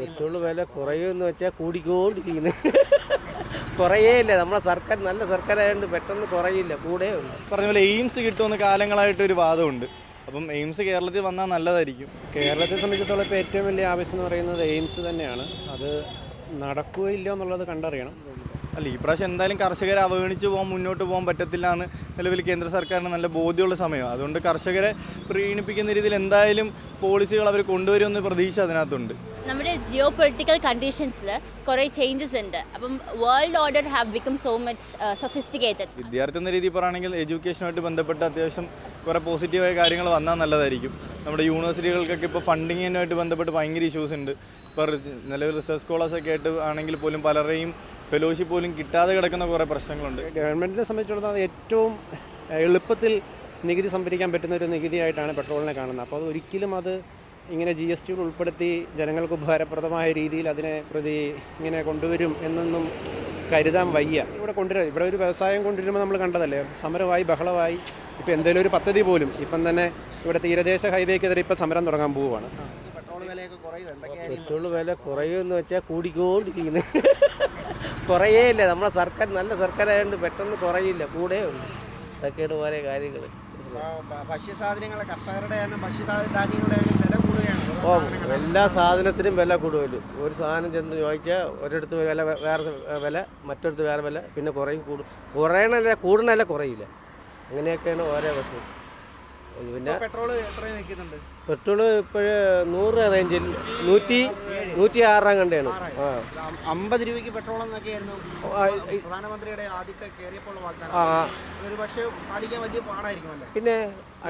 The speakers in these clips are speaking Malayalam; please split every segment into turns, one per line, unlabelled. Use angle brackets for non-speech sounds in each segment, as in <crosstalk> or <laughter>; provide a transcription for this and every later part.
പെട്രോൾ വില കുറയുമെന്ന് വെച്ചാൽ കൂടിക്കോണ്ടിരിക്കുന്നു. കുറയേ ഇല്ല. നമ്മളെ സർക്കാർ നല്ല സർക്കാരായതുകൊണ്ട് പെട്ടെന്ന് കുറയില്ല. കൂടെ ഉണ്ട്
പറഞ്ഞ പോലെ എയിംസ് കിട്ടുമെന്ന് കാലങ്ങളായിട്ട് ഒരു വാദമുണ്ട്. അപ്പം എയിംസ് കേരളത്തിൽ വന്നാൽ നല്ലതായിരിക്കും.
കേരളത്തെ സംബന്ധിച്ചിടത്തോളം ഇപ്പോൾ ഏറ്റവും വലിയ ആവശ്യം എന്ന് പറയുന്നത് എയിംസ് തന്നെയാണ്. അത് നടക്കുകയില്ല എന്നുള്ളത് കണ്ടറിയണം.
അല്ല ഈ പ്രാവശ്യം എന്തായാലും കർഷകരെ അവഗണിച്ച് പോകാൻ മുന്നോട്ട് പോകാൻ പറ്റത്തില്ല എന്ന് നിലവിൽ കേന്ദ്ര സർക്കാരിന് നല്ല ബോധ്യമുള്ള സമയമാണ് അതുകൊണ്ട് കർഷകരെ പ്രീണിപ്പിക്കുന്ന രീതിയിൽ എന്തായാലും പോളിസികൾ അവർ കൊണ്ടുവരുമെന്ന് പ്രതീക്ഷ അതിനകത്തുണ്ട്.
നമ്മുടെ ജിയോ പൊളിറ്റിക്കൽ കണ്ടീഷൻസിൽ കുറേ ചേഞ്ചസ് ഉണ്ട്. അപ്പം world order have become so much sophisticated
വിദ്യാർത്ഥി എന്ന രീതിയിൽ പറയുകയാണെങ്കിൽ എഡ്യൂക്കേഷനുമായിട്ട് ബന്ധപ്പെട്ട് അത്യാവശ്യം കുറേ പോസിറ്റീവായ കാര്യങ്ങൾ വന്നാൽ നല്ലതായിരിക്കും. നമ്മുടെ യൂണിവേഴ്സിറ്റികൾക്കൊക്കെ ഇപ്പോൾ ഫണ്ടിങ്ങിനുമായിട്ട് ബന്ധപ്പെട്ട് ഭയങ്കര ഇഷ്യൂസ് ഉണ്ട്. ഇപ്പോൾ നിലവിൽ റിസർച്ച് സ്കോളേഴ്സൊക്കെ ആയിട്ട് ആണെങ്കിൽ പോലും പലരെയും ഫെലോഷിപ്പ് പോലും കിട്ടാതെ കിടക്കുന്ന കുറേ പ്രശ്നങ്ങളുണ്ട്.
ഗവൺമെന്റിനെ സംബന്ധിച്ചിടത്തോളം ഏറ്റവും എളുപ്പത്തിൽ നികുതി സംഭരിക്കാൻ പറ്റുന്ന ഒരു നികുതിയായിട്ടാണ് പെട്രോളിനെ കാണുന്നത്. അപ്പോൾ ഒരിക്കലും അത് ഇങ്ങനെ ജി എസ് ടിയിൽ ഉൾപ്പെടുത്തി ജനങ്ങൾക്ക് ഉപകാരപ്രദമായ രീതിയിൽ അതിനെ പ്രതി ഇങ്ങനെ കൊണ്ടുവരും എന്നൊന്നും കരുതാൻ വയ്യ. ഇവിടെ കൊണ്ടുവരാം ഇവിടെ ഒരു വ്യവസായം കൊണ്ടുവരുമ്പോൾ നമ്മൾ കണ്ടതല്ലേ സമരമായി ബഹളമായി ഇപ്പോൾ എന്തെങ്കിലും ഒരു പദ്ധതി പോലും ഇപ്പം തന്നെ ഇവിടെ തീരദേശ ഹൈവേക്കെതിരെ ഇപ്പം സമരം തുടങ്ങാൻ പോവുകയാണ്.
പെട്രോൾ വില കുറയുമെന്ന് വെച്ചാൽ കൂടിക്കോണ്ടിരിക്കുന്നു. <laughs> കുറയേ ഇല്ല. നമ്മളെ സർക്കാർ നല്ല സർക്കാരായതുകൊണ്ട് പെട്ടെന്ന് കുറയില്ല. കൂടെ ഉണ്ട് ഇതൊക്കെയാണ് ഓരോ കാര്യങ്ങൾ
കർഷകരുടെ
ഓ എല്ലാ സാധനത്തിനും വില കൂടുതലും ഒരു സാധനം ചെന്ന് ചോദിച്ചാൽ ഒരിടത്ത് വില വേറെ വില മറ്റൊരിടത്ത് വേറെ വില പിന്നെ കുറയും കൂടും. കുറയണല്ല കൂടണല്ല കുറയില്ല. അങ്ങനെയൊക്കെയാണ് ഓരോ പ്രശ്നം. പിന്നെ
പെട്രോൾ പെട്രോൾ എത്രയും നിൽക്കുന്നുണ്ട്?
പെട്രോൾ ഇപ്പോഴ് നൂറ് റേഞ്ചിൽ നൂറ്റി നൂറ്റി ആറാം കണ്ടാണ്. ആ.
അമ്പത് രൂപയ്ക്ക് പെട്രോൾ എന്നൊക്കെയായിരുന്നു പ്രധാനമന്ത്രിയുടെ ആദ്യത്തെ കയറിയപ്പോൾ
ആ
ഒരു പക്ഷേ പാലിക്കാൻ വലിയ പാടായിരിക്കുമല്ലേ
പിന്നെ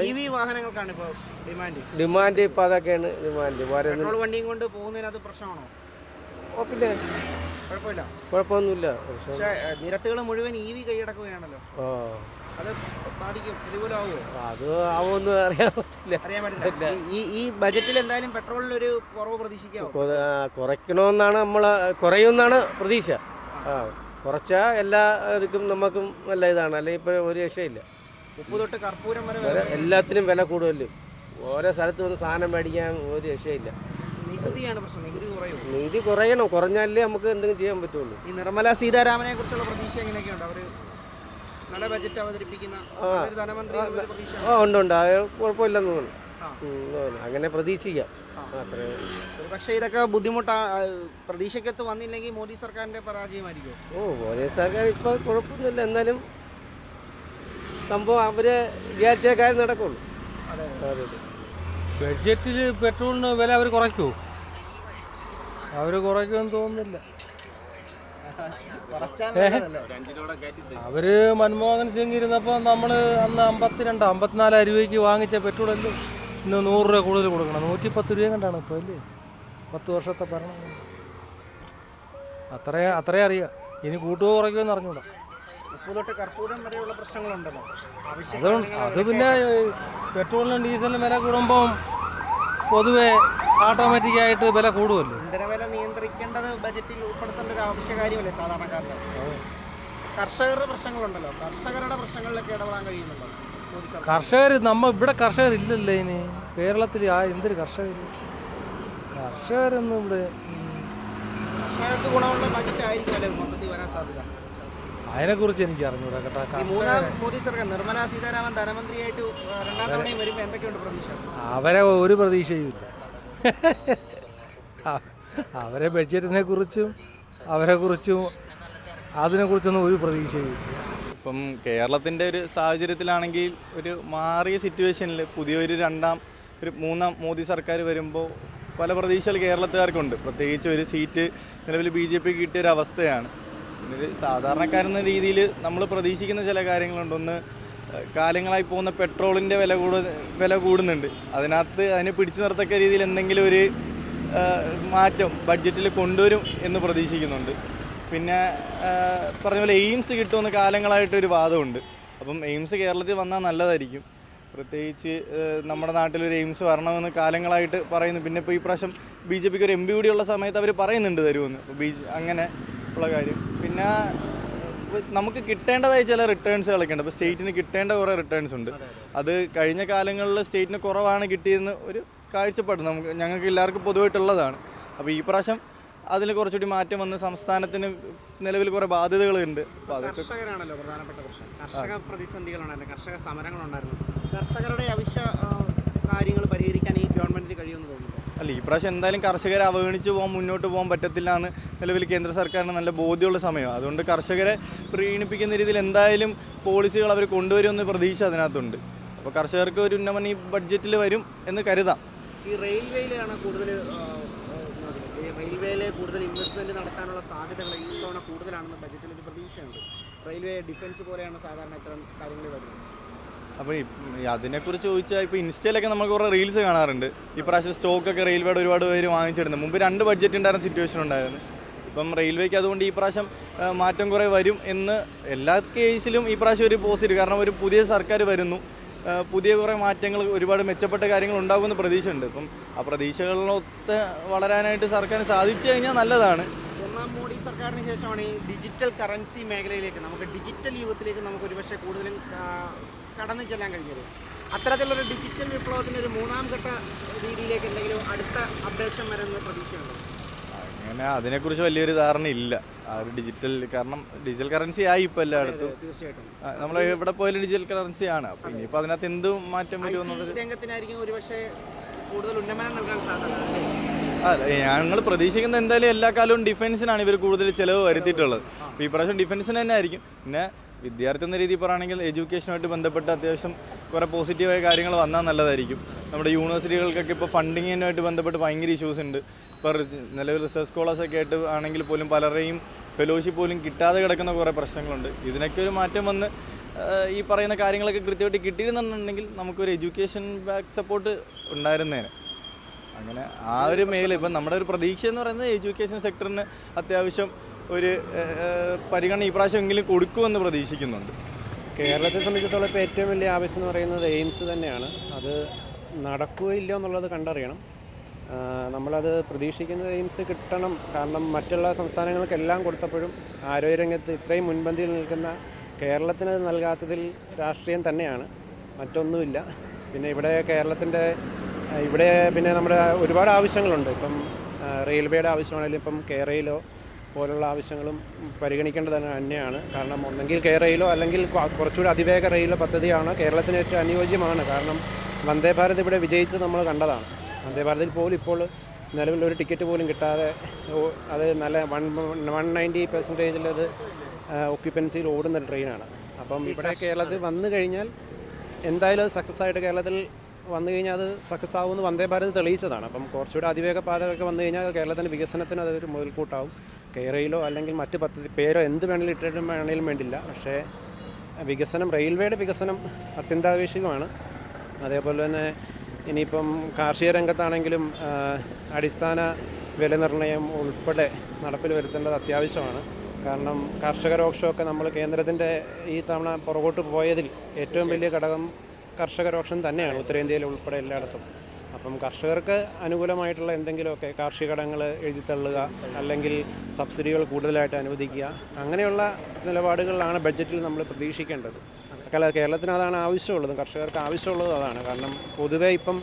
ഇ വി വാഹനങ്ങൾക്കാണ് ഇപ്പോൾ ഡിമാൻഡ്.
ഡിമാൻഡ് ഇപ്പോൾ അതൊക്കെയാണ് ഡിമാൻഡ്.
പെട്രോൾ വണ്ടിയും കൊണ്ട് പോകുന്നതിന് അത് പ്രശ്നമാണോ?
ഓ പിന്നെ
കുഴപ്പമില്ല.
കുഴപ്പമൊന്നുമില്ല.
പക്ഷേ നിരത്തുകൾ മുഴുവൻ ഇ വി കൈയടക്കുകയാണല്ലോ.
ഓ
അത്
ആവുമെന്ന് അറിയാൻ പറ്റില്ല.
അറിയാൻ പറ്റില്ല. ഈ- ഈ ബജറ്റിൽ എന്തായാലും പെട്രോളിന് ഒരു കുറവ്
പ്രതീക്ഷിക്കാം കുറയ്ക്കണമെന്നാണ് നമ്മൾ കുറയുമെന്നാണ് പ്രതീക്ഷ. ആ കുറച്ചാൽ എല്ലാവർക്കും നമുക്കും നല്ല ഇതാണ്. അല്ലെങ്കിൽ ഇപ്പോൾ ഒരു രക്ഷയില്ല.
ഉപ്പ് തൊട്ട് കർപ്പൂരം വരെ
എല്ലാത്തിനും വില കൂടുതലും. ഓരോ സ്ഥലത്ത് വന്ന് സാധനം മേടിക്കാൻ ഒരു രക്ഷയില്ല.
നികുതിയാണ് പ്രശ്നം. നികുതി കുറയും?
കുറയണം. കുറഞ്ഞാലേ നമുക്ക് എന്തെങ്കിലും ചെയ്യാൻ പറ്റുള്ളൂ.
ഈ നിർമ്മല സീതാരാമനെ കുറിച്ചുള്ള പ്രതീക്ഷ എങ്ങനെയൊക്കെയുണ്ട്? അവർ
ആ. ഉണ്ട് ഉണ്ട് കുഴപ്പമില്ലെന്ന് തോന്നുന്നു. അങ്ങനെ പ്രതീക്ഷിക്കാം. അത്രേ
പക്ഷേ ഇതൊക്കെ ബുദ്ധിമുട്ടാ ആ, പ്രതീക്ഷയ്ക്കത്ത് വന്നില്ലെങ്കിൽ മോദി സർക്കാരിന്റെ പരാജയമായിരിക്കും
ഓ മോദി സർക്കാർ ഇപ്പൊ കുഴപ്പമൊന്നുമില്ല. എന്നാലും സംഭവം അവർ വിചാരിച്ച കാര്യം നടക്കുള്ളൂ. അതെ, അതെ.
ബഡ്ജറ്റിൽ പെട്രോളിന് വില അവർ കുറയ്ക്കുമോ അവർ കുറയ്ക്കുമെന്ന് തോന്നുന്നില്ല. അവർ മൻമോഹൻ സിംഗ് ഇരുന്നപ്പോൾ നമ്മൾ അന്ന് അമ്പത്തിരണ്ട് അമ്പത്തിനാല് രൂപയ്ക്ക് വാങ്ങിച്ച പെട്രോൾ അല്ലേ ഇന്ന് നൂറ് രൂപ കൂടുതൽ കൊടുക്കണം. നൂറ്റി പത്ത് രൂപ കണ്ടാണ് ഇപ്പോൾ അല്ലേ? പത്ത് വർഷത്തെ ഭരണം. അത്രേ അത്രേ അറിയാം. ഇനി കൂട്ടുകയോ അറിഞ്ഞൂടാ.
കർപ്പൂരം വരെയുള്ള പ്രശ്നങ്ങളുണ്ടല്ലോ. അവശ്യ
അത് അത് പിന്നെ പെട്രോളിനും ഡീസലിനും വില കൂടുമ്പം പൊതുവെ ഓട്ടോമാറ്റിക്കായിട്ട് വില കൂടുമല്ലോ
ഇന്ധനവില നിയന്ത്രിക്കേണ്ടത് ബജറ്റിൽ ഉൾപ്പെടുത്തേണ്ട ഒരു ആവശ്യ കാര്യമല്ലേ സാധാരണക്കാരുടെ കർഷകരുടെ പ്രശ്നങ്ങളുണ്ടല്ലോ. കർഷകരുടെ പ്രശ്നങ്ങളിലൊക്കെ ഇടപെടാൻ കഴിയുന്നുണ്ടോ?
കർഷകർ നമ്മ ഇവിടെ കർഷകർ കർഷകരില്ലല്ലേ ഇനി? കേരളത്തിൽ ആ എന്തൊരു കർഷകർ കർഷകരൊന്നും ഇവിടെ
കർഷകർക്ക് ഗുണമുള്ള ബജറ്റ് ആയിരിക്കുമല്ലേ മൊത്തത്തിൽ വരാൻ സാധ്യത?
അതിനെക്കുറിച്ച് എനിക്ക് അറിഞ്ഞൂടാ കേട്ടോ.
മൂന്നാം മോദി സർക്കാർ നിർമ്മലാ സീതാരാമൻ ധനമന്ത്രിയായിട്ട് രണ്ടാം തവണയും വരുമ്പോൾ എന്തൊക്കെയുണ്ട് പ്രതീക്ഷ?
അവരെ ഒരു പ്രതീക്ഷയുമില്ല ഇല്ല. അവരെ ബഡ്ജറ്റിനെ കുറിച്ചും അവരെ കുറിച്ചും അതിനെക്കുറിച്ചൊന്നും ഒരു പ്രതീക്ഷയുമില്ല
ഇപ്പം കേരളത്തിന്റെ ഒരു സാഹചര്യത്തിലാണെങ്കിൽ ഒരു മാറിയ സിറ്റുവേഷനിൽ പുതിയൊരു രണ്ടാം ഒരു മൂന്നാം മോദി സർക്കാർ വരുമ്പോൾ പല പ്രതീക്ഷകൾ കേരളത്തുകാർക്കുണ്ട്. പ്രത്യേകിച്ച് ഒരു സീറ്റ് നിലവിൽ ബി ജെ പി കിട്ടിയ ഒരു സാധാരണക്കാരെന്ന രീതിയിൽ നമ്മൾ പ്രതീക്ഷിക്കുന്ന ചില കാര്യങ്ങളുണ്ട്. ഒന്ന് കാലങ്ങളായി പോകുന്ന പെട്രോളിന്റെ വില കൂടു വില കൂടുന്നുണ്ട്. അതിനകത്ത് അതിനെ പിടിച്ചു നിർത്തക്ക രീതിയിൽ എന്തെങ്കിലും ഒരു മാറ്റം ബഡ്ജറ്റിൽ കൊണ്ടുവരും എന്ന് പ്രതീക്ഷിക്കുന്നുണ്ട്. പിന്നെ പറഞ്ഞ പോലെ എയിംസ് കിട്ടുമെന്ന് കാലങ്ങളായിട്ടൊരു വാദമുണ്ട്. അപ്പം എയിംസ് കേരളത്തിൽ വന്നാൽ നല്ലതായിരിക്കും. പ്രത്യേകിച്ച് നമ്മുടെ നാട്ടിലൊരു എയിംസ് വരണമെന്ന് കാലങ്ങളായിട്ട് പറയുന്നു. പിന്നെ ഇപ്പോൾ ഈ പ്രാവശ്യം ബി ജെ പിക്ക് ഒരു എം പി കൂടിയുള്ള സമയത്ത് അവർ പറയുന്നുണ്ട് തരുമെന്ന്. ബി അങ്ങനെ ഉള്ള കാര്യം. പിന്നെ നമുക്ക് കിട്ടേണ്ടതായി ചില റിട്ടേൺസ് ഉണ്ട് അപ്പോൾ സ്റ്റേറ്റിന് കിട്ടേണ്ട കുറേ റിട്ടേൺസ് ഉണ്ട്. അത് കഴിഞ്ഞ കാലങ്ങളിൽ സ്റ്റേറ്റിന് കുറവാണ് കിട്ടിയെന്ന് ഒരു കാഴ്ചപ്പാട് നമുക്ക് ഞങ്ങൾക്ക് എല്ലാവർക്കും പൊതുവായിട്ടുള്ളതാണ്. അപ്പോൾ ഈ പ്രാവശ്യം അതിൽ കുറച്ചുകൂടി മാറ്റം വന്ന് സംസ്ഥാനത്തിന് നിലവിൽ കുറേ ബാധ്യതകളുണ്ട്. അപ്പോൾ അതൊക്കെ
കർഷകരാണല്ലോ പ്രധാനപ്പെട്ട പ്രശ്നം. കർഷക പ്രതിസന്ധികളുണ്ടായിരുന്നു കർഷക സമരങ്ങളുണ്ടായിരുന്നു കർഷകരുടെ അവശ്യ കാര്യങ്ങൾ പരിഹരിക്കാൻ ഈ ഗവൺമെന്റിന് കഴിയുമെന്ന് തോന്നുന്നു.
അല്ല ഈ പ്രാവശ്യം എന്തായാലും കർഷകരെ അവഗണിച്ച് പോകാൻ മുന്നോട്ട് പോകാൻ പറ്റത്തില്ല എന്ന് നിലവിൽ കേന്ദ്ര സർക്കാരിന് നല്ല ബോധ്യമുള്ള സമയമാണ്. അതുകൊണ്ട് കർഷകരെ പ്രീണിപ്പിക്കുന്ന രീതിയിൽ എന്തായാലും പോളിസികൾ അവർ കൊണ്ടുവരുമെന്ന് പ്രതീക്ഷ അതിനകത്തുണ്ട്. അപ്പോൾ കർഷകർക്ക് ഒരു ഉന്നമനം ഈ ബഡ്ജറ്റിൽ വരും എന്ന് കരുതാം.
ഈ റെയിൽവേയിലാണ് കൂടുതൽ റെയിൽവേയിലെ കൂടുതൽ ഇൻവെസ്റ്റ്മെന്റ് നടത്താനുള്ള സാധ്യതകൾ ഈ തവണ കൂടുതലാണെന്ന് ബജറ്റിൽ ഒരു പ്രതീക്ഷയുണ്ട്. റെയിൽവേ ഡിഫൻസ് പോലെയാണ് സാധാരണ ഇത്തരം കാര്യങ്ങൾ വരുന്നത്.
അപ്പോൾ അതിനെക്കുറിച്ച് ചോദിച്ചാൽ ഇപ്പോൾ ഇൻസ്റ്റയിലൊക്കെ നമ്മൾ കുറേ റീൽസ് കാണാറുണ്ട്. ഈ പ്രാവശ്യം സ്റ്റോക്കൊക്കെ റെയിൽവേയുടെ ഒരുപാട് പേര് വാങ്ങിച്ചിടുന്നത് മുമ്പ് രണ്ട് ബഡ്ജറ്റ് ഉണ്ടായിരുന്ന സിറ്റുവേഷൻ ഉണ്ടായിരുന്നു. ഇപ്പം റെയിൽവേക്ക് അതുകൊണ്ട് ഈ പ്രാവശ്യം മാറ്റം കുറേ വരും എന്ന് എല്ലാ കേസിലും ഈ പ്രാവശ്യം ഒരു പോസിറ്റീവ് കാരണം ഒരു പുതിയ സർക്കാർ വരുന്നു. പുതിയ കുറേ മാറ്റങ്ങൾ ഒരുപാട് മെച്ചപ്പെട്ട കാര്യങ്ങൾ ഉണ്ടാകുമെന്ന് പ്രതീക്ഷ ഉണ്ട് ഇപ്പം ആ പ്രതീക്ഷകളിലൊത്ത് വളരാനായിട്ട് സർക്കാർ സാധിച്ചു കഴിഞ്ഞാൽ നല്ലതാണ്.
ഒന്നാം മോഡി സർക്കാരിന് ശേഷമാണ് ഈ ഡിജിറ്റൽ കറൻസി മേഖലയിലേക്ക് നമുക്ക് ഡിജിറ്റൽ യുഗത്തിലേക്ക് നമുക്ക് ഒരുപക്ഷെ കൂടുതലും കടന്നു ചെല്ലാൻ കഴിഞ്ഞത്. അത്തരത്തിലൊരു ഡിജിറ്റൽ വിപ്ലവത്തിന് ഒരു മൂന്നാം ഘട്ട രീതിയിലേക്ക് എന്തെങ്കിലും അടുത്ത അപ്ഡേഷൻ വരുന്ന പ്രതീക്ഷയുണ്ട്?
അങ്ങനെ അതിനെക്കുറിച്ച് വലിയൊരു ധാരണ ഇല്ല. ആ ഒരു ഡിജിറ്റൽ കാരണം ഡിജിറ്റൽ കറൻസി ആയി ഇപ്പോൾ എല്ലായിടത്തും. നമ്മൾ എവിടെ പോയാലും ഡിജിറ്റൽ കറൻസി ആണ്. അപ്പോൾ ഇനിയിപ്പോൾ അതിനകത്ത് എന്ത് മാറ്റം വരും എന്നുള്ളത്
ഈ രംഗത്തിനായിരിക്കും ഒരുപക്ഷെ കൂടുതൽ ഉന്നമനം നൽകാൻ സാധ്യത? അല്ല?
ഞങ്ങൾ പ്രതീക്ഷിക്കുന്ന എന്തായാലും എല്ലാ കാലവും ഡിഫൻസിനാണ് ഇവർ കൂടുതൽ ചിലവ് വരുത്തിയിട്ടുള്ളത്. ഈ പ്രാവശ്യം ഡിഫൻസിന് തന്നെ ആയിരിക്കും. പിന്നെ വിദ്യാർത്ഥി എന്ന രീതിയിൽ പറയുകയാണെങ്കിൽ എഡ്യൂക്കേഷനുമായിട്ട് ബന്ധപ്പെട്ട് അത്യാവശ്യം കുറേ പോസിറ്റീവായ കാര്യങ്ങൾ വന്നാൽ നല്ലതായിരിക്കും. നമ്മുടെ യൂണിവേഴ്സിറ്റികൾക്കൊക്കെ ഇപ്പോൾ ഫണ്ടിങ്ങിനുമായിട്ട് ബന്ധപ്പെട്ട് ഭയങ്കര ഇഷ്യൂസ് ഉണ്ട്. ഇപ്പോൾ നിലവിൽ റിസർച്ച് സ്കോളേഴ്സൊക്കെ ആയിട്ട് ആണെങ്കിൽ പോലും പലരെയും ഫെലോഷിപ്പ് പോലും കിട്ടാതെ കിടക്കുന്ന കുറേ പ്രശ്നങ്ങളുണ്ട്. ഇതിനൊക്കെ ഒരു മാറ്റം വന്ന് ഈ പറയുന്ന കാര്യങ്ങളൊക്കെ കൃത്യമായിട്ട് കിട്ടിയിരുന്നുണ്ടെങ്കിൽ നമുക്കൊരു എഡ്യൂക്കേഷൻ ബാക്ക് സപ്പോർട്ട് ഉണ്ടായിരുന്നേനെ. അങ്ങനെ ആ ഒരു മേഖല ഇപ്പം നമ്മുടെ ഒരു പ്രതീക്ഷ എന്ന് പറയുന്നത് എഡ്യൂക്കേഷൻ സെക്ടറിന് അത്യാവശ്യം ഒരു പരിഗണന ഈ പ്രാവശ്യം എങ്കിലും കൊടുക്കുമെന്ന് പ്രതീക്ഷിക്കുന്നുണ്ട്.
കേരളത്തെ സംബന്ധിച്ചിടത്തോളം ഇപ്പോൾ ഏറ്റവും വലിയ ആവശ്യം എന്ന് പറയുന്നത് എയിംസ് തന്നെയാണ്. അത് നടക്കുകയില്ല എന്നുള്ളത് കണ്ടറിയണം. നമ്മളത് പ്രതീക്ഷിക്കുന്നത് എയിംസ് കിട്ടണം. കാരണം മറ്റുള്ള സംസ്ഥാനങ്ങൾക്കെല്ലാം കൊടുത്തപ്പോഴും ആരോഗ്യരംഗത്ത് ഇത്രയും മുൻപന്തിയിൽ നിൽക്കുന്ന കേരളത്തിന് നൽകാത്തതിൽ രാഷ്ട്രീയം തന്നെയാണ്. മറ്റൊന്നുമില്ല. പിന്നെ ഇവിടെ കേരളത്തിന്റെ ഇവിടെ പിന്നെ നമ്മുടെ ഒരുപാട് ആവശ്യങ്ങളുണ്ട്. ഇപ്പം റെയിൽവേയുടെ ആവശ്യമാണെങ്കിലും ഇപ്പം കേരളയിലോ പോലുള്ള ആവശ്യങ്ങളും പരിഗണിക്കേണ്ടത് തന്നെയാണ് കാരണം ഒന്നെങ്കിൽ കെ റെയിലോ അല്ലെങ്കിൽ കുറച്ചുകൂടി അതിവേഗ റെയിലോ പദ്ധതിയാണ് കേരളത്തിന് ഏറ്റവും അനുയോജ്യമാണ്. കാരണം വന്ദേ ഭാരത് ഇവിടെ വിജയിച്ച് നമ്മൾ കണ്ടതാണ്. വന്ദേ ഭാരതിൽ പോലും ഇപ്പോൾ നിലവിൽ ഒരു ടിക്കറ്റ് പോലും കിട്ടാതെ അത് നല്ല വൺ വൺ നയന്റി പെർസെന്റേജിൽ അത് ഒക്യുപ്പൻസിയിൽ ഓടുന്ന ട്രെയിനാണ്. അപ്പം ഇവിടെ കേരളത്തിൽ വന്നു കഴിഞ്ഞാൽ എന്തായാലും അത് സക്സസ് ആയിട്ട് കേരളത്തിൽ വന്നു കഴിഞ്ഞാൽ അത് സക്സസ് ആവുമെന്ന് വന്ദേ ഭാരത് തെളിയിച്ചതാണ്. അപ്പം കുറച്ചുകൂടി അതിവേഗ പാതകളൊക്കെ വന്നു കഴിഞ്ഞാൽ കേരളത്തിന്റെ വികസനത്തിന് അതൊരു മുതൽക്കൂട്ടാവും. കേരളയിലോ അല്ലെങ്കിൽ മറ്റ് പദ്ധതി പേരോ എന്ത് വേണമെങ്കിലും ഇട്ടിട്ടും വേണമെങ്കിലും വേണ്ടില്ല. പക്ഷേ വികസനം റെയിൽവേയുടെ വികസനം അത്യന്താപേക്ഷികമാണ്. അതേപോലെ തന്നെ ഇനിയിപ്പം കാർഷിക രംഗത്താണെങ്കിലും അടിസ്ഥാന വില നിർണയം ഉൾപ്പെടെ നടപ്പിൽ വരുത്തേണ്ടത് അത്യാവശ്യമാണ്. കാരണം കർഷക രോക്ഷമൊക്കെ നമ്മൾ കേന്ദ്രത്തിന്റെ ഈ തവണ പുറകോട്ട് പോയതിൽ ഏറ്റവും വലിയ ഘടകം കർഷക രോക്ഷം തന്നെയാണ് ഉത്തരേന്ത്യയിൽ ഉൾപ്പെടെ എല്ലായിടത്തും. അപ്പം കർഷകർക്ക് അനുകൂലമായിട്ടുള്ള എന്തെങ്കിലുമൊക്കെ കാർഷിക കടങ്ങൾ എഴുതിത്തള്ളുക അല്ലെങ്കിൽ സബ്സിഡികൾ കൂടുതലായിട്ട് അനുവദിക്കുക അങ്ങനെയുള്ള നിലപാടുകളിലാണ് ബഡ്ജറ്റിൽ നമ്മൾ പ്രതീക്ഷിക്കേണ്ടത്. കേരള- കേരളത്തിന് അതാണ് ആവശ്യമുള്ളത് കർഷകർക്ക് ആവശ്യമുള്ളത് അതാണ്. കാരണം പൊതുവേ ഇപ്പം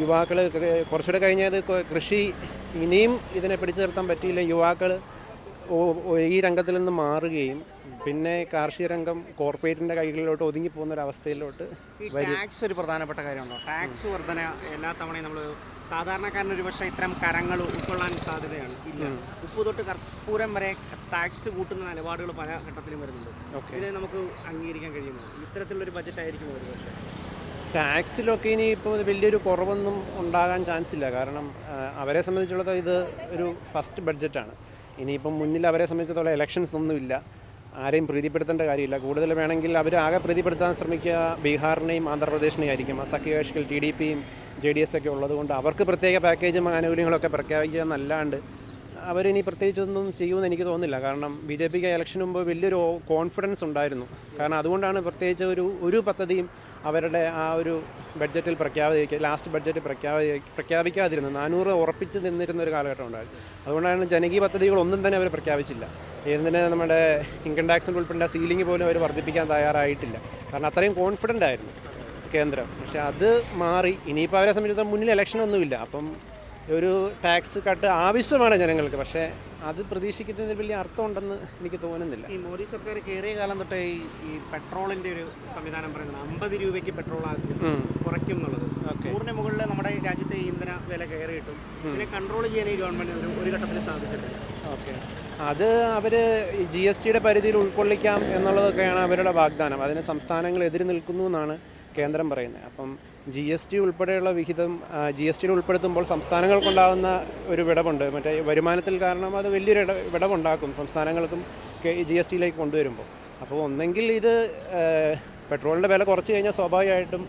യുവാക്കൾ കുറച്ചുകൂടെ കഴിഞ്ഞത് കൃഷി ഇനിയും ഇതിനെ പിടിച്ചു നിർത്താൻ പറ്റിയില്ല യുവാക്കൾ ഈ രംഗത്തിൽ നിന്ന് മാറുകയും പിന്നെ കാർഷിക രംഗം കോർപ്പറേറ്റിന്റെ കൈകളിലോട്ട് ഒതുങ്ങി പോകുന്ന ഒരു അവസ്ഥയിലോട്ട്
ടാക്സ് ഒരു പ്രധാനപ്പെട്ട കാര്യമുണ്ടോ ടാക്സ് വർധന എല്ലാ തവണയും നമ്മൾ സാധാരണക്കാരൻ ഒരു പക്ഷേ ഇത്തരം കരങ്ങൾ ഉൾക്കൊള്ളാൻ സാധ്യതയാണ്. ഇല്ല. ഉപ്പ് തൊട്ട് കർപ്പൂരം വരെ ടാക്സ് കൂട്ടുന്ന നിലപാടുകൾ പല ഘട്ടത്തിലും വരുന്നുണ്ട്.
ഓക്കെ.
ഇത് നമുക്ക് അംഗീകരിക്കാൻ കഴിയുമോ? ഇത്തരത്തിലുള്ളൊരു ബജറ്റ് ആയിരിക്കും ഒരു പക്ഷേ
ടാക്സിലൊക്കെ ഇനി ഇപ്പോൾ വലിയൊരു കുറവൊന്നും ഉണ്ടാകാൻ ചാൻസ് ഇല്ല. കാരണം അവരെ സംബന്ധിച്ചിടത്തോളം ഇത് ഒരു ഫസ്റ്റ് ബഡ്ജറ്റാണ് ഇനിയിപ്പം മുന്നിൽ അവരെ സംബന്ധിച്ചിടത്തോളം ഇലക്ഷൻസ് ഒന്നുമില്ല. ആരെയും പ്രീതിപ്പെടുത്തേണ്ട കാര്യമില്ല. കൂടുതൽ വേണമെങ്കിൽ അവർ ആകെ പ്രീതിപ്പെടുത്താൻ ശ്രമിക്കുക ബീഹാറിനെയും ആന്ധ്രാപ്രദേശിനെയും ആയിരിക്കും ആ സഖ്യകക്ഷികൾ ടി ഡി പിയും ജെ ഡി എസ് ഒക്കെ ഉള്ളതുകൊണ്ട് അവർക്ക് പ്രത്യേക പാക്കേജും ആനുകൂല്യങ്ങളൊക്കെ പ്രഖ്യാപിക്കുക എന്നല്ലാണ്ട് അവരിനി പ്രത്യേകിച്ചൊന്നും ചെയ്യുമെന്ന് എനിക്ക് തോന്നുന്നില്ല. കാരണം ബി ജെ പിക്ക് ഇലക്ഷന് മുമ്പ് വലിയൊരു കോൺഫിഡൻസ് ഉണ്ടായിരുന്നു. കാരണം അതുകൊണ്ടാണ് പ്രത്യേകിച്ച് ഒരു ഒരു പദ്ധതിയും അവരുടെ ആ ഒരു ബഡ്ജറ്റിൽ പ്രഖ്യാപിക്കുക ലാസ്റ്റ് ബഡ്ജറ്റ് പ്രഖ്യാപി പ്രഖ്യാപിക്കാതിരുന്നത് നാനൂറ് ഉറപ്പിച്ച് നിന്നിരുന്ന ഒരു കാലഘട്ടം ഉണ്ടായിരുന്നു. അതുകൊണ്ടാണ് ജനകീയ പദ്ധതികളൊന്നും തന്നെ അവർ പ്രഖ്യാപിച്ചില്ല. എന്തിന് നമ്മുടെ ഇൻകം ടാക്സിൽ ഉൾപ്പെടെ സീലിംഗ് പോലും അവർ വർദ്ധിപ്പിക്കാൻ തയ്യാറായിട്ടില്ല. കാരണം അത്രയും കോൺഫിഡന്റ് ആയിരുന്നു കേന്ദ്രം. പക്ഷേ അത് മാറി. ഇനിയിപ്പോൾ അവരെ സംബന്ധിച്ചിടത്തോളം മുന്നിൽ ഇലക്ഷനൊന്നുമില്ല അപ്പം ഒരു ടാക്സ് കട്ട് ആവശ്യമാണ് ജനങ്ങൾക്ക്. പക്ഷേ അത് പ്രതീക്ഷിക്കുന്നതിൽ വലിയ അർത്ഥമുണ്ടെന്ന് എനിക്ക് തോന്നുന്നില്ല.
ഈ മോദി സർക്കാർ കയറിയ കാലം തൊട്ടേ ഈ പെട്രോളിന്റെ ഒരു സംവിധാനം പറയുന്നത് അമ്പത് രൂപയ്ക്ക് പെട്രോൾ ആക്കി കുറയ്ക്കും എന്നുള്ളത്. നൂറിന് മുകളിൽ നമ്മുടെ രാജ്യത്തെ ഇന്ധന വില കയറിയിട്ടും ഇതിനെ കൺട്രോൾ ചെയ്യാൻ ഈ ഗവൺമെന്റ് ഒരു ഒരു ഘട്ടത്തിൽ സാധിച്ചിട്ടില്ല.
ഓക്കെ. അത് അവർ ജി എസ് ടിയുടെ പരിധിയിൽ ഉൾക്കൊള്ളിക്കാം എന്നുള്ളതൊക്കെയാണ് അവരുടെ വാഗ്ദാനം. അതിന് സംസ്ഥാനങ്ങൾ എതിരി നിൽക്കുന്നു എന്നാണ് കേന്ദ്രം പറയുന്നത്. അപ്പം ജി എസ് ടി ഉൾപ്പെടെയുള്ള വിഹിതം ജി എസ് ടിയിൽ ഉൾപ്പെടുത്തുമ്പോൾ സംസ്ഥാനങ്ങൾക്കുണ്ടാകുന്ന ഒരു വിടവുണ്ട്. മറ്റേ വരുമാനത്തിൽ കാരണം അത് വലിയൊരു വിടവുണ്ടാക്കും സംസ്ഥാനങ്ങൾക്കും ജി എസ് ടിയിലേക്ക് കൊണ്ടുവരുമ്പോൾ. അപ്പോൾ ഒന്നെങ്കിൽ ഇത് പെട്രോളിന്റെ വില കുറച്ച് കഴിഞ്ഞാൽ സ്വാഭാവികമായിട്ടും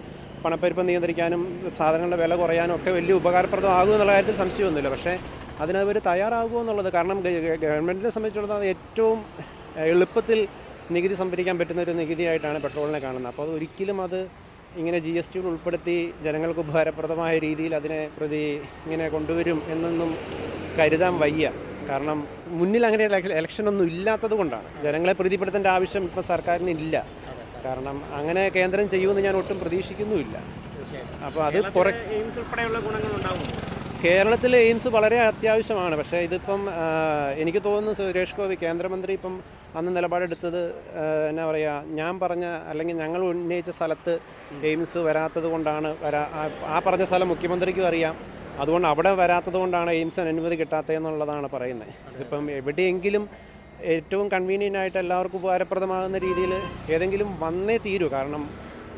പണപ്പെരുപ്പം നിയന്ത്രിക്കാനും സാധനങ്ങളുടെ വില കുറയാനും ഒക്കെ വലിയ ഉപകാരപ്രദമാകും എന്നുള്ള കാര്യത്തിൽ സംശയമൊന്നുമില്ല പക്ഷേ അതിനവർ തയ്യാറാകുമോ എന്നുള്ളത് കാരണം ഗവൺമെന്റിനെ സംബന്ധിച്ചിടത്തോളം ഏറ്റവും എളുപ്പത്തിൽ നികുതി സംഭരിക്കാൻ പറ്റുന്ന ഒരു നികുതിയായിട്ടാണ് പെട്രോളിനെ കാണുന്നത്. അപ്പോൾ അത് ഒരിക്കലും അത് ഇങ്ങനെ ജി എസ് ടികൾ ഉൾപ്പെടുത്തി ജനങ്ങൾക്ക് ഉപകാരപ്രദമായ രീതിയിൽ അതിനെ പ്രതി ഇങ്ങനെ കൊണ്ടുവരും എന്നൊന്നും കരുതാൻ വയ്യ. കാരണം മുന്നിൽ അങ്ങനെ ഇലക്ഷൻ ഒന്നും ഇല്ലാത്തത് കൊണ്ടാണ്. ജനങ്ങളെ പ്രീതിപ്പെടുത്തേണ്ട ആവശ്യം ഇപ്പോൾ സർക്കാരിന് ഇല്ല. കാരണം അങ്ങനെ കേന്ദ്രം ചെയ്യുമെന്ന് ഞാൻ ഒട്ടും പ്രതീക്ഷിക്കുന്നുമില്ല. അപ്പോൾ അത് കുറേ
എയിംസ് ഉൾപ്പെടെയുള്ള ഗുണങ്ങൾ ഉണ്ടാവും
കേരളത്തിലെ എയിംസ് വളരെ അത്യാവശ്യമാണ്. പക്ഷേ ഇതിപ്പം എനിക്ക് തോന്നുന്നു സുരേഷ് ഗോപി കേന്ദ്രമന്ത്രി ഇപ്പം അന്ന് നിലപാടെടുത്തത് എന്നാ പറയുക ഞാൻ പറഞ്ഞ അല്ലെങ്കിൽ ഞങ്ങൾ ഉന്നയിച്ച സ്ഥലത്ത് എയിംസ് വരാത്തത് കൊണ്ടാണ് വരാ ആ പറഞ്ഞ സ്ഥലം മുഖ്യമന്ത്രിക്കും അറിയാം. അതുകൊണ്ട് അവിടെ വരാത്തത് കൊണ്ടാണ് എയിംസിന് അനുമതി കിട്ടാത്തതെന്നുള്ളതാണ് പറയുന്നത്. ഇതിപ്പം എവിടെയെങ്കിലും ഏറ്റവും കൺവീനിയന്റ് ആയിട്ട് എല്ലാവർക്കും ഉപകാരപ്രദമാകുന്ന രീതിയിൽ ഏതെങ്കിലും വന്നേ തീരൂ. കാരണം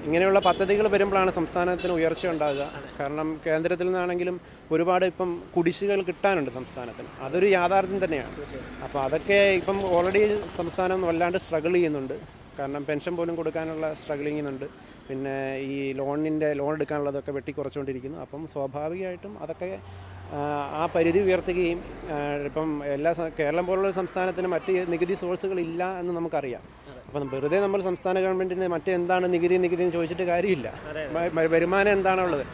ഇങ്ങനെയുള്ള പദ്ധതികൾ വരുമ്പോഴാണ് സംസ്ഥാനത്തിന് ഉയർച്ച ഉണ്ടാകുക. കാരണം കേന്ദ്രത്തിൽ നിന്നാണെങ്കിലും ഒരുപാട് ഇപ്പം കുടിശ്ശികൾ കിട്ടാനുണ്ട് സംസ്ഥാനത്തിന്. അതൊരു യാഥാർത്ഥ്യം തന്നെയാണ്. അപ്പോൾ അതൊക്കെ ഇപ്പം ഓൾറെഡി സംസ്ഥാനം വല്ലാണ്ട് സ്ട്രഗിൾ ചെയ്യുന്നുണ്ട്. കാരണം പെൻഷൻ പോലും കൊടുക്കാനുള്ള സ്ട്രഗിളിങ്ങുന്നുണ്ട് ചെയ്യുന്നുണ്ട്. പിന്നെ ഈ ലോണിന്റെ ലോൺ എടുക്കാനുള്ളതൊക്കെ വെട്ടിക്കുറച്ചുകൊണ്ടിരിക്കുന്നു അപ്പം സ്വാഭാവികമായിട്ടും അതൊക്കെ ആ, പരിധി ഉയർത്തുകയും ഇപ്പം എല്ലാ കേരളം പോലുള്ള സംസ്ഥാനത്തിന് മറ്റ് നികുതി സോഴ്സുകൾ ഇല്ല എന്ന് നമുക്കറിയാം. അപ്പം വെറുതെ നമ്മൾ സംസ്ഥാന ഗവൺമെന്റിന് മറ്റെന്താണ് നികുതി നികുതി എന്ന് ചോദിച്ചിട്ട് കാര്യമില്ല. വരുമാനം എന്താണുള്ളത്?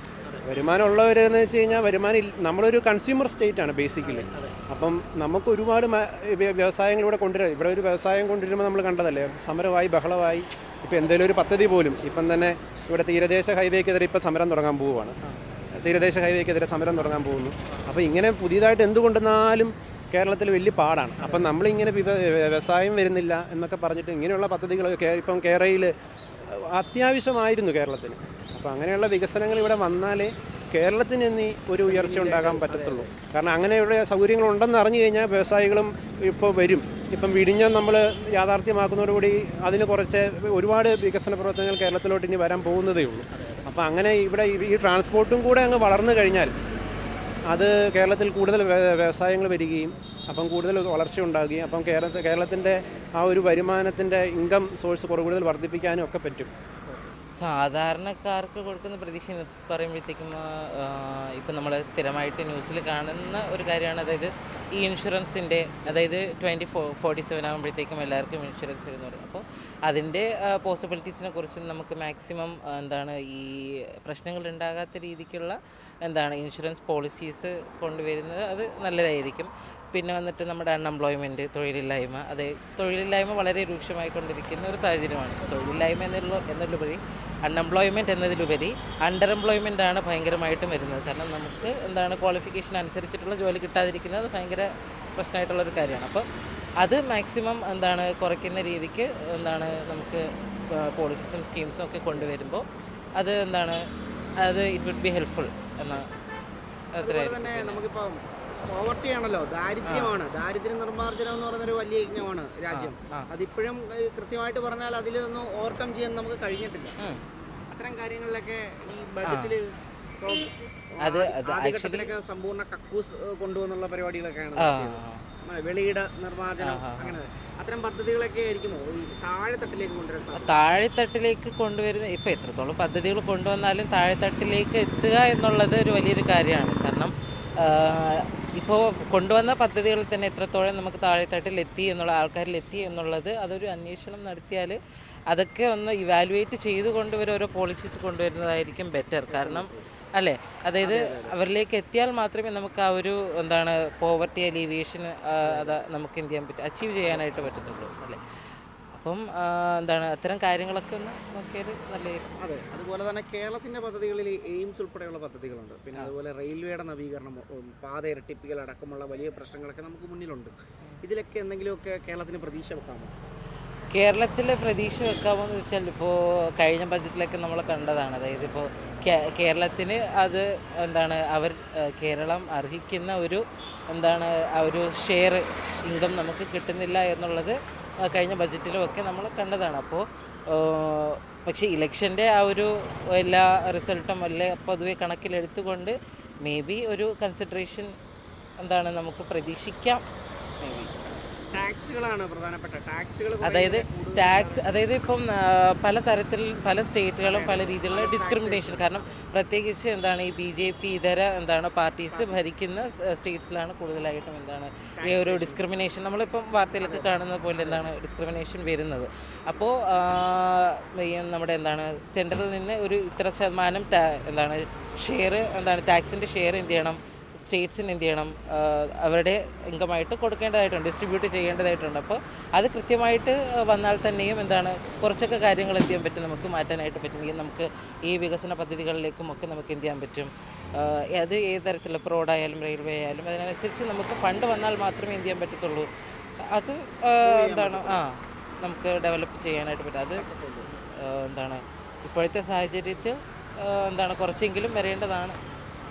വരുമാനം ഉള്ളവരെന്ന് വെച്ച് കഴിഞ്ഞാൽ വരുമാനം ഇല്ല- നമ്മളൊരു കൺസ്യൂമർ സ്റ്റേറ്റ് ആണ് ബേസിക്കലി അപ്പം നമുക്ക് ഒരുപാട് വ്യവസായങ്ങൾ ഇവിടെ കൊണ്ടുവരാം ഇവിടെ ഒരു വ്യവസായം കൊണ്ടുവരുമ്പോൾ നമ്മൾ കണ്ടതല്ലേ? സമരമായി ബഹളമായി ഇപ്പോൾ എന്തെങ്കിലും ഒരു പദ്ധതി പോലും ഇപ്പം തന്നെ ഇവിടെ തീരദേശ ഹൈവേക്കെതിരെ ഇപ്പം സമരം തുടങ്ങാൻ പോവുകയാണ്. തീരദേശ ഹൈവേക്കെതിരെ സമരം തുടങ്ങാൻ പോകുന്നു. അപ്പോൾ ഇങ്ങനെ പുതിയതായിട്ട് എന്തുകൊണ്ടെന്നാലും കേരളത്തിൽ വലിയ പാടാണ്. അപ്പം നമ്മളിങ്ങനെ വ്യവസായം വരുന്നില്ല എന്നൊക്കെ പറഞ്ഞിട്ട് ഇങ്ങനെയുള്ള പദ്ധതികളൊക്കെ ഇപ്പം കേരളയിൽ അത്യാവശ്യമായിരുന്നു കേരളത്തിന്. അപ്പോൾ അങ്ങനെയുള്ള വികസനങ്ങൾ ഇവിടെ വന്നാലേ കേരളത്തിന് ഇനി ഒരു ഉയർച്ച ഉണ്ടാകാൻ പറ്റത്തുള്ളൂ. കാരണം അങ്ങനെയുള്ള സൗകര്യങ്ങൾ ഉണ്ടെന്ന് അറിഞ്ഞു കഴിഞ്ഞാൽ വ്യവസായികളും ഇപ്പോൾ വരും. ഇപ്പം വിടിഞ്ഞ നമ്മൾ യാഥാർത്ഥ്യമാക്കുന്നതോടുകൂടി അതിന് കുറച്ച് ഒരുപാട് വികസന പ്രവർത്തനങ്ങൾ കേരളത്തിലോട്ട് ഇനി വരാൻ പോകുന്നതേ ഉള്ളൂ. അപ്പോൾ അങ്ങനെ ഇവിടെ ഈ- ട്രാൻസ്പോർട്ടും കൂടെ അങ്ങ് വളർന്നു കഴിഞ്ഞാൽ അത് കേരളത്തിൽ കൂടുതൽ വ്യ- വ്യവസായങ്ങൾ വരികയും അപ്പം കൂടുതൽ വളർച്ച ഉണ്ടാകുകയും അപ്പം കേരള കേരളത്തിന്റെ ആ ഒരു വരുമാനത്തിന്റെ ഇൻകം സോഴ്സ് കൂടുതൽ വർദ്ധിപ്പിക്കാനും ഒക്കെ പറ്റും.
സാധാരണക്കാർക്ക് കൊടുക്കുന്ന പ്രതീക്ഷ എന്ന് പറയുമ്പോഴത്തേക്കും ഇപ്പം നമ്മൾ സ്ഥിരമായിട്ട് ന്യൂസിൽ കാണുന്ന ഒരു കാര്യമാണ്. അതായത് ഈ ഇൻഷുറൻസിന്റെ അതായത് ട്വന്റി ഫോ ഫോർട്ടി സെവൻ ആകുമ്പോഴത്തേക്കും എല്ലാവർക്കും ഇൻഷുറൻസ് വരുന്നു പറയും. അപ്പോൾ അതിന്റെ പോസിബിലിറ്റീസിനെ കുറിച്ച് നമുക്ക് മാക്സിമം എന്താണ് ഈ പ്രശ്നങ്ങൾ ഉണ്ടാകാത്ത രീതിക്കുള്ള എന്താണ് ഇൻഷുറൻസ് പോളിസീസ് കൊണ്ടുവരുന്നത് അത് നല്ലതായിരിക്കും. പിന്നെ വന്നിട്ട് നമ്മുടെ അൺഎംപ്ലോയ്മെന്റ് തൊഴിലില്ലായ്മ അത് തൊഴിലില്ലായ്മ വളരെ രൂക്ഷമായിക്കൊണ്ടിരിക്കുന്ന ഒരു സാഹചര്യമാണ്. തൊഴിലില്ലായ്മ എന്നുള്ള എന്നതിലുപരി അൺഎംപ്ലോയ്മെന്റ് എന്നതിലുപരി അണ്ടർ എംപ്ലോയ്മെന്റ് ആണ് ഭയങ്കരമായിട്ടും വരുന്നത്. കാരണം നമുക്ക് എന്താണ് ക്വാളിഫിക്കേഷൻ അനുസരിച്ചിട്ടുള്ള ജോലി കിട്ടാതിരിക്കുന്നത് ഭയങ്കര പ്രശ്നമായിട്ടുള്ളൊരു കാര്യമാണ്. അപ്പോൾ അത് മാക്സിമം എന്താണ് കുറയ്ക്കുന്ന രീതിക്ക് എന്താണ് നമുക്ക് പോളിസീസും സ്കീംസും ഒക്കെ കൊണ്ടുവരുമ്പോൾ അത് എന്താണ് അത് ഇറ്റ് വുഡ് ബി ഹെൽപ്ഫുൾ എന്നാണ് അത്രയും
തന്നെ നമുക്കിപ്പോൾ പോവർട്ടി ആണല്ലോ ദാരിദ്ര്യമാണ് ദാരിദ്ര്യ നിർമ്മാർജനം എന്ന് പറയുന്ന ഒരു വലിയ യജ്ഞമാണ് രാജ്യം. അതിപ്പോഴും കൃത്യമായിട്ട് പറഞ്ഞാൽ അതിലൊന്നും ഓവർകം ചെയ്യാൻ നമുക്ക് കഴിഞ്ഞിട്ടില്ല. അത്തരം കാര്യങ്ങളിലൊക്കെ ഈ ബജറ്റിൽ
അത്
ആദ്യഘട്ടത്തിലൊക്കെ സമ്പൂർണ കക്കൂസ് കൊണ്ടുവന്നുള്ള പരിപാടികളൊക്കെയാണ് വെളിയിട
നിർമ്മാർജനം.
അങ്ങനെ അത്തരം പദ്ധതികളൊക്കെ ആയിരിക്കുമോ? താഴെത്തട്ടിലേക്ക് കൊണ്ടുവരാൻ
താഴെത്തട്ടിലേക്ക് കൊണ്ടുവരുന്ന ഇപ്പൊ എത്രത്തോളം പദ്ധതികൾ കൊണ്ടുവന്നാലും താഴെത്തട്ടിലേക്ക് എത്തുക എന്നുള്ളത് ഒരു വലിയൊരു കാര്യമാണ്. കാരണം ഇപ്പോൾ കൊണ്ടുവന്ന പദ്ധതികളിൽ തന്നെ എത്രത്തോളം നമുക്ക് താഴെത്തട്ടിൽ എത്തി എന്നുള്ള ആൾക്കാരിൽ എത്തി എന്നുള്ളത് അതൊരു അന്വേഷണം നടത്തിയാൽ അതൊക്കെ ഒന്ന് ഇവാലുവേറ്റ് ചെയ്തുകൊണ്ട് കൊണ്ടുവരും ഓരോ പോളിസീസ് കൊണ്ടുവരുന്നതായിരിക്കും ബെറ്റർ കാരണം അല്ലേ? അതായത് അവരിലേക്ക് എത്തിയാൽ മാത്രമേ നമുക്ക് ആ ഒരു എന്താണ് പോവർട്ടി അലീവിയേഷൻ അതാ നമുക്ക് എന്ത് ചെയ്യാൻ പറ്റും അച്ചീവ് ചെയ്യാനായിട്ട് പറ്റത്തുള്ളൂ അല്ലേ? അപ്പം എന്താണ് അത്തരം കാര്യങ്ങളൊക്കെ ഒന്ന് നോക്കിയാൽ നല്ലതായിരിക്കും.
അതെ അതുപോലെ തന്നെ കേരളത്തിന്റെ പദ്ധതികളിൽ എയിംസ് ഉൾപ്പെടെയുള്ള പദ്ധതികളുണ്ട്. പിന്നെ അതുപോലെ റെയിൽവേയുടെ നവീകരണം പാത ഇരട്ടിപ്പിക്കൽ അടക്കമുള്ള വലിയ പ്രശ്നങ്ങളൊക്കെ നമുക്ക് മുന്നിലുണ്ട്. ഇതിലൊക്കെ എന്തെങ്കിലുമൊക്കെ കേരളത്തിന് പ്രതീക്ഷ വെക്കാമോ?
കേരളത്തിലെ പ്രതീക്ഷ വെക്കാമോ എന്ന് വെച്ചാൽ ഇപ്പോൾ കഴിഞ്ഞ ബജറ്റിലൊക്കെ നമ്മൾ കണ്ടതാണ്. അതായത് ഇപ്പോൾ കേരളത്തിന് അത് എന്താണ് അവർ കേരളം അർഹിക്കുന്ന ഒരു എന്താണ് ആ ഒരു ഷെയർ ഇൻകം നമുക്ക് കിട്ടുന്നില്ല എന്നുള്ളത് കഴിഞ്ഞ ബജറ്റിലും ഒക്കെ നമ്മൾ കണ്ടതാണ്. അപ്പോൾ പക്ഷേ ഇലക്ഷന്റെ ആ ഒരു എല്ലാ റിസൾട്ടും അല്ലെ പൊതുവെ കണക്കിലെടുത്തുകൊണ്ട് മേ ബി ഒരു കൺസിഡറേഷൻ എന്താണ് നമുക്ക് പ്രതീക്ഷിക്കാം. മേ ബി
ടാക്സുകളാണ് പ്രധാനപ്പെട്ട. ടാക്സുകൾ
അതായത് ടാക്സ് അതായത് ഇപ്പം പല തരത്തിൽ പല സ്റ്റേറ്റുകളും പല രീതിയിലുള്ള ഡിസ്ക്രിമിനേഷൻ. കാരണം പ്രത്യേകിച്ച് എന്താണ് ഈ ബി ജെ പി ഇതര എന്താണ് പാർട്ടീസ് ഭരിക്കുന്ന സ്റ്റേറ്റ്സിലാണ് കൂടുതലായിട്ടും എന്താണ് ഈ ഒരു ഡിസ്ക്രിമിനേഷൻ. നമ്മളിപ്പം വാർത്തയിലൊക്കെ കാണുന്ന പോലെ എന്താണ് ഡിസ്ക്രിമിനേഷൻ വരുന്നത്. അപ്പോൾ നമ്മുടെ എന്താണ് സെൻട്രലിൽ നിന്ന് ഒരു ഇത്ര ശതമാനം എന്താണ് ഷെയർ എന്താണ് ടാക്സിന്റെ ഷെയർ എന്ത് ചെയ്യണം? സ്റ്റേറ്റ്സിന് എന്ത് ചെയ്യണം? അവരുടെ ഇൻകമായിട്ട് കൊടുക്കേണ്ടതായിട്ടുണ്ട് ഡിസ്ട്രിബ്യൂട്ട് ചെയ്യേണ്ടതായിട്ടുണ്ട്. അപ്പോൾ അത് കൃത്യമായിട്ട് വന്നാൽ തന്നെയും എന്താണ് കുറച്ചൊക്കെ കാര്യങ്ങൾ എന്ത് ചെയ്യാൻ പറ്റും? നമുക്ക് മാറ്റാനായിട്ട് പറ്റും. ഈ നമുക്ക് ഈ വികസന പദ്ധതികളിലേക്കും ഒക്കെ നമുക്ക് എന്ത് ചെയ്യാൻ പറ്റും? അത് ഏത് തരത്തിലുള്ള ഇപ്പോൾ റോഡായാലും റെയിൽവേ ആയാലും അതിനനുസരിച്ച് നമുക്ക് ഫണ്ട് വന്നാൽ മാത്രമേ എന്ത് ചെയ്യാൻ പറ്റത്തുള്ളൂ. അത് എന്താണ് ആ നമുക്ക് ഡെവലപ്പ് ചെയ്യാനായിട്ട് പറ്റും. അത് എന്താണ് ഇപ്പോഴത്തെ സാഹചര്യത്തിൽ എന്താണ് കുറച്ചെങ്കിലും വരേണ്ടതാണ്.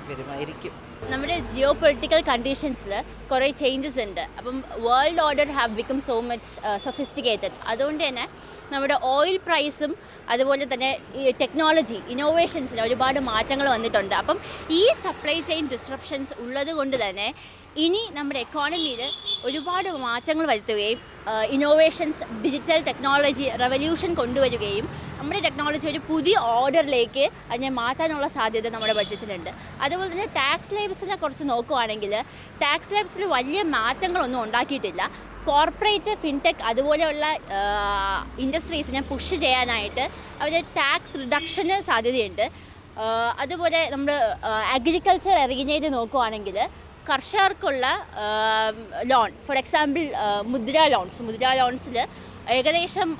വരുമായിരിക്കും.
നമ്മുടെ ജിയോ പൊളിറ്റിക്കൽ കണ്ടീഷൻസിൽ കുറേ ചേഞ്ചസ് ഉണ്ട്. അപ്പം world order have become so much sophisticated അതുകൊണ്ട് തന്നെ നമ്മുടെ ഓയിൽ പ്രൈസും അതുപോലെ തന്നെ ഈ ടെക്നോളജി ഇന്നോവേഷൻസിൽ ഒരുപാട് മാറ്റങ്ങൾ വന്നിട്ടുണ്ട്. അപ്പം ഈ സപ്ലൈ ചെയിൻ ഡിസ്ട്രപ്ഷൻസ് ഉള്ളത് കൊണ്ട് തന്നെ ഇനി നമ്മുടെ എക്കോണമിയിൽ ഒരുപാട് മാറ്റങ്ങൾ വരുത്തുകയും ഇന്നോവേഷൻസ് ഡിജിറ്റൽ ടെക്നോളജി റെവല്യൂഷൻ കൊണ്ടുവരികയും നമ്മുടെ ടെക്നോളജി ഒരു പുതിയ ഓർഡറിലേക്ക് അതിനെ മാറ്റാനുള്ള സാധ്യത നമ്മുടെ ബഡ്ജറ്റിലുണ്ട് അതുപോലെ തന്നെ ടാക്സ് ലേബ്സിനെ കുറിച്ച് നോക്കുവാണെങ്കിൽ ടാക്സ് ലേബ്സിൽ വലിയ മാറ്റങ്ങളൊന്നും ഉണ്ടാക്കിയിട്ടില്ല. കോർപ്പറേറ്റ് ഫിൻടെക് അതുപോലെയുള്ള ഇൻഡസ്ട്രീസിനെ പുഷ് ചെയ്യാനായിട്ട് അവർ ടാക്സ് റിഡക്ഷന് സാധ്യതയുണ്ട്. അതുപോലെ നമ്മൾ അഗ്രികൾച്ചർ ഇറങ്ങിയത് നോക്കുവാണെങ്കിൽ കർഷകർക്കുള്ള loan for example Mudra loans Mudra ലോൺസിൽ ഏകദേശം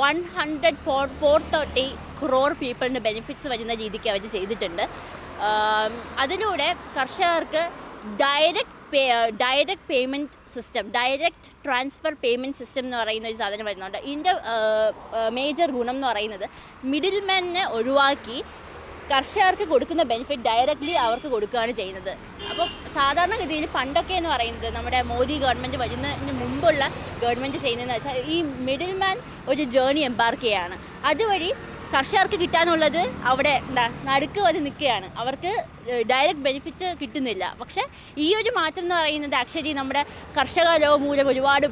one hundred four four thirty crore പീപ്പിളിന് benefits വരുന്ന രീതിക്ക് അവർ ചെയ്തിട്ടുണ്ട്. അതിലൂടെ കർഷകർക്ക് direct pay direct payment system direct transfer payment system എന്ന് പറയുന്ന ഒരു സാധനം വരുന്നുണ്ട്. ഇതിന്റെ മേജർ ഗുണം എന്ന് പറയുന്നത് മിഡിൽ മാനിനെ ഒഴിവാക്കി കർഷകർക്ക് കൊടുക്കുന്ന ബെനിഫിറ്റ് ഡയറക്റ്റ്ലി അവർക്ക് കൊടുക്കുകയാണ് ചെയ്യുന്നത്. അപ്പോൾ സാധാരണഗതിയിൽ പണ്ടൊക്കെ എന്ന് പറയുന്നത് നമ്മുടെ മോദി ഗവൺമെന്റ് വരുന്നതിന് മുമ്പുള്ള ഗവൺമെന്റ് ചെയ്യുന്നതെന്ന് വെച്ചാൽ ഈ മിഡിൽ മാൻ ഒരു ജേണി എംബാർക്ക് ചെയ്യുകയാണ് അതുവഴി കർഷകർക്ക് കിട്ടാനുള്ളത് അവിടെ എന്താ നടുക്ക് വന്ന് നിൽക്കുകയാണ്. അവർക്ക് ഡയറക്റ്റ് ബെനിഫിറ്റ് കിട്ടുന്നില്ല. പക്ഷേ ഈ ഒരു മാറ്റം എന്ന് പറയുന്നത് ആക്ച്വലി നമ്മുടെ കർഷക ലോ മൂലം ഒരുപാട്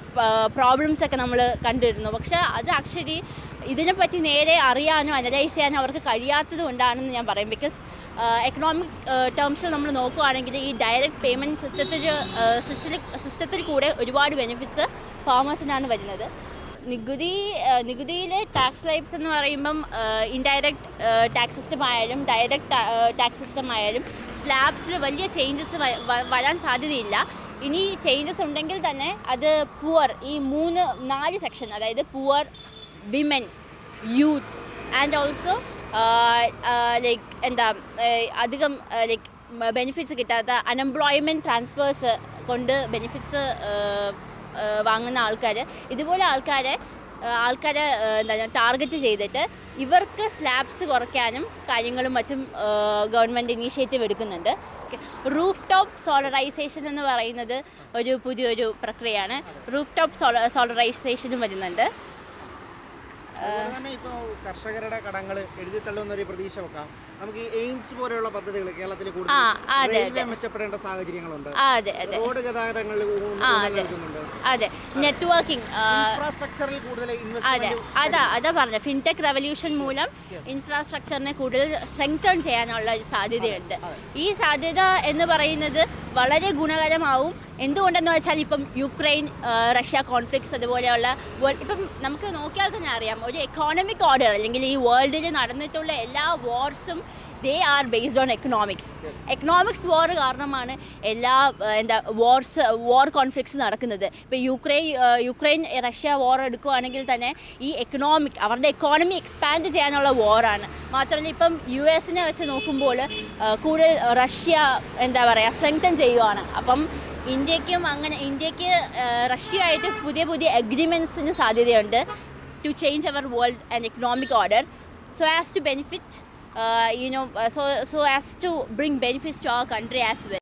പ്രോബ്ലംസ് ഒക്കെ നമ്മൾ കണ്ടിരുന്നു. പക്ഷേ അത് ആക്ച്വലി ഇതിനെപ്പറ്റി നേരെ അറിയാനോ അനലൈസ് ചെയ്യാനോ അവർക്ക് കഴിയാത്തത് കൊണ്ടാണെന്ന് ഞാൻ പറയും. ബിക്കോസ് എക്കണോമിക് ടേംസിൽ നമ്മൾ നോക്കുകയാണെങ്കിൽ ഈ ഡയറക്റ്റ് പേയ്മെന്റ് സിസ്റ്റത്തിൽ സിസ്റ്റത്തിൽ കൂടെ ഒരുപാട് ബെനിഫിറ്റ്സ് ഫാമേഴ്സിനാണ് വരുന്നത്. നികുതി നികുതിയിലെ ടാക്സ് ലൈബ്സ് എന്ന് പറയുമ്പം ഇൻഡയറക്റ്റ് ടാക്സ് സിസ്റ്റം ആയാലും ഡയറക്റ്റ് ടാക്സ് സിസ്റ്റം ആയാലും സ്ലാബ്സിൽ വലിയ ചേഞ്ചസ് വരാൻ സാധ്യതയില്ല. ഇനി ചേഞ്ചസ് ഉണ്ടെങ്കിൽ തന്നെ അത് പുവർ ഈ മൂന്ന് നാല് സെക്ഷൻ അതായത് poor women youth and also like എന്താ അധികം ലൈക്ക് ബെനിഫിറ്റ്സ് കിട്ടാത്ത അൺഎംപ്ലോയ്മെന്റ് ട്രാൻസ്ഫേഴ്സ് കൊണ്ട് ബെനിഫിറ്റ്സ് വാങ്ങുന്ന ആൾക്കാർ ഇതുപോലെ ആൾക്കാരെ ആൾക്കാരെ എന്താ ടാർഗറ്റ് ചെയ്തിട്ട് ഇവർക്ക് സ്ലാബ്സ് കുറയ്ക്കാനും കാര്യങ്ങളും മറ്റും ഗവൺമെന്റ് ഇനീഷ്യേറ്റീവ് എടുക്കുന്നുണ്ട്. റൂഫ് ടോപ്പ് സോളറൈസേഷൻ എന്ന് പറയുന്നത് ഒരു പുതിയൊരു പ്രക്രിയയാണ്. റൂഫ് ടോപ്പ് സോള സോളറൈസേഷനും വരുന്നുണ്ട്.
തന്നെ ഇപ്പോൾ കർഷകരുടെ കടങ്ങൾ എഴുതി തള്ളുന്ന ഒരു പ്രതീക്ഷ വെക്കാം നമുക്ക് ഈ എയിംസ് പോലെയുള്ള പദ്ധതികൾ കേരളത്തിൽ കൂടുതൽ മെച്ചപ്പെടേണ്ട സാഹചര്യങ്ങളുണ്ട്. റോഡ് ഗതാഗതങ്ങളിൽ
അതെ. നെറ്റ്വർക്കിംഗ്
ഇൻഫ്രാസ്ട്രക്ചറിൽ കൂടുതൽ
അതെ. അതാ അതാ പറഞ്ഞ. ഫിൻടെക് റെവല്യൂഷൻ മൂലം ഇൻഫ്രാസ്ട്രക്ചറിനെ കൂടുതൽ സ്ട്രെങ്തൺ ചെയ്യാനുള്ള ഒരു സാധ്യതയുണ്ട്. ഈ സാധ്യത എന്ന് പറയുന്നത് വളരെ ഗുണകരമാവും. എന്തുകൊണ്ടെന്ന് വെച്ചാൽ ഇപ്പം യുക്രൈൻ റഷ്യ കോൺഫ്ലിക്ട്സ് അതുപോലെയുള്ള ഇപ്പം നമുക്ക് നോക്കിയാൽ തന്നെ അറിയാം. ഒരു എക്കോണമിക് ഓർഡർ അല്ലെങ്കിൽ ഈ വേൾഡിൽ നടന്നിട്ടുള്ള എല്ലാ വാർസും they are based on economics economics war കാരണമാണ് എല്ലാ എന്താ വാർസ് വാർ കോൺഫ്ലിക്ട്സ് നടക്കുന്നത്. ഇപ്പോൾ യുക്രൈൻ യുക്രൈൻ റഷ്യ വാർ എടുക്കുകയാണെങ്കിൽ തന്നെ ഈ എക്കണോമിക് അവരുടെ എക്കോണമി എക്സ്പാൻഡ് ചെയ്യാനുള്ള വാറാണ് മാത്രമല്ല ഇപ്പം യു എസിനെ വെച്ച് നോക്കുമ്പോൾ കൂടുതൽ റഷ്യ എന്താ പറയുക സ്ട്രെങ്തൻ ചെയ്യുവാണ്. അപ്പം ഇന്ത്യക്കും അങ്ങനെ ഇന്ത്യയ്ക്ക് റഷ്യയായിട്ട് റഷ്യ ആയിട്ട് പുതിയ പുതിയ അഗ്രിമെൻസിന് സാധ്യതയുണ്ട്. to change our world and economic order so as to benefit, uh, you know, uh, so, so as to bring benefits to our country as well.